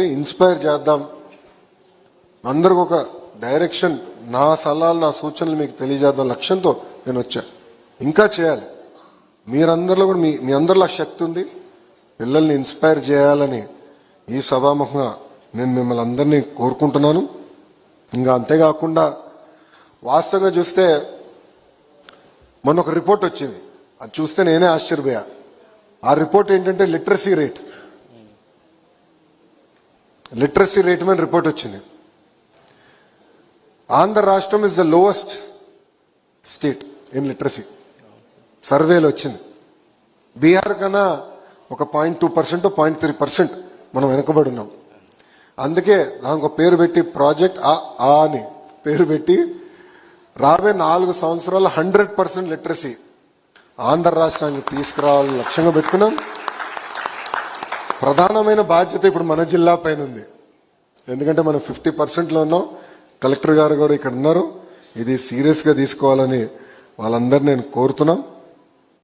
తోటి ఇన్స్పైర్ చేద్దాం అందరికి ఒక డైరెక్షన్ నా సలహాలు నా సూచనలు మీకు తెలియజేద్దాం లక్ష్యంతో నేను వచ్చా. ఇంకా చేయాలి. మీరందరిలో కూడా మీ మీ అందరిలో శక్తి ఉంది. పిల్లల్ని ఇన్స్పైర్ చేయాలని ఈ సభాముఖంగా నేను మిమ్మల్ని అందరినీ కోరుకుంటున్నాను. ఇంకా అంతేకాకుండా వాస్తవంగా చూస్తే మొన్న ఒక రిపోర్ట్ వచ్చింది. అది చూస్తే నేనే ఆశ్చర్యపోయా. ఆ రిపోర్ట్ ఏంటంటే లిటరసీ రేట్. లిటరసీ రేట్ మీద రిపోర్ట్ వచ్చింది. ఆంధ్ర రాష్ట్రం is the lowest state in literacy సర్వేలో వచ్చింది. బీహార్ కన్నా ఒక point two percent point three percent మనం వెనకబడి ఉన్నాం. అందుకే దానికి ఒక పేరు పెట్టి ప్రాజెక్ట్ ఆ ఆ అని పేరు పెట్టి రాబోయే నాలుగు సంవత్సరాలు హండ్రెడ్ పర్సెంట్ లిటరసీ ఆంధ్ర రాష్ట్రానికి తీసుకురావాలని లక్ష్యంగా పెట్టుకున్నాం. ప్రధానమైన బాధ్యత ఇప్పుడు మన జిల్లా పైన ఉంది. ఎందుకంటే మనం ఫిఫ్టీ పర్సెంట్లో ఉన్నాం. కలెక్టర్ గారు కూడా ఇక్కడ ఉన్నారు. ఇది సీరియస్గా తీసుకోవాలని వాళ్ళందరినీ నేను కోరుతున్నాం.